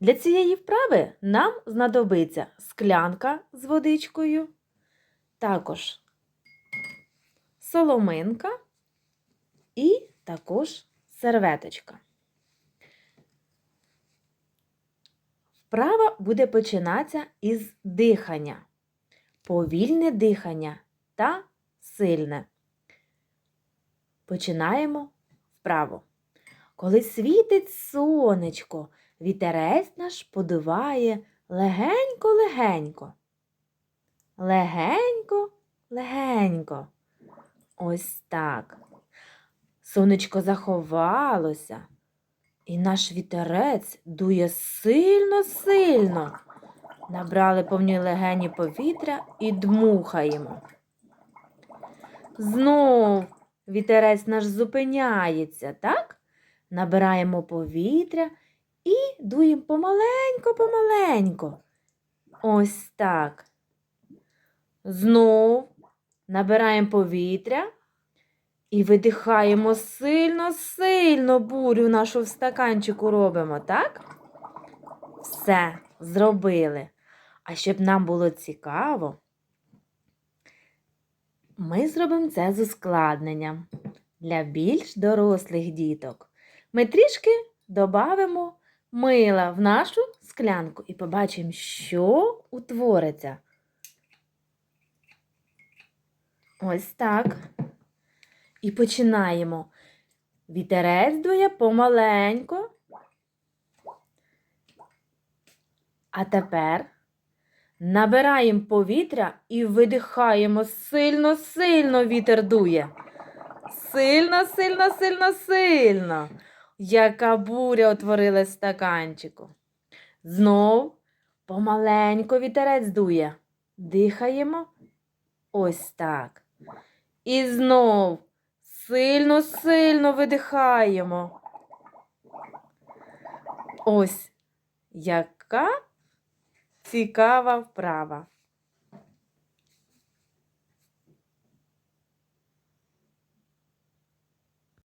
Для цієї вправи нам знадобиться склянка з водичкою, також соломинка і також серветочка. Вправа буде починатися із дихання, повільне дихання та сильне. Починаємо вправо. Коли світить сонечко, вітерець наш подуває легенько-легенько. Легенько, легенько. Ось так. Сонечко заховалося, і наш вітерець дує сильно-сильно. Набрали повні легені повітря і дмухаємо. Знов вітерець наш зупиняється, так? Набираємо повітря і дуємо помаленько-помаленько. Ось так. Знов набираємо повітря і видихаємо сильно-сильно бурю нашу в стаканчику робимо, так? Все, зробили. А щоб нам було цікаво, ми зробимо це з ускладненням для більш дорослих діток. Ми трішки додамо мила в нашу склянку і побачимо, що утвориться. Ось так. І починаємо. Вітерець дує помаленько. А тепер набираємо повітря і видихаємо сильно-сильно вітер дує. Сильно, сильно, сильно, сильно. Яка буря утворилась в стаканчику. Знов помаленько вітерець дує. Дихаємо ось так. І знов сильно-сильно видихаємо. Ось яка цікава вправа.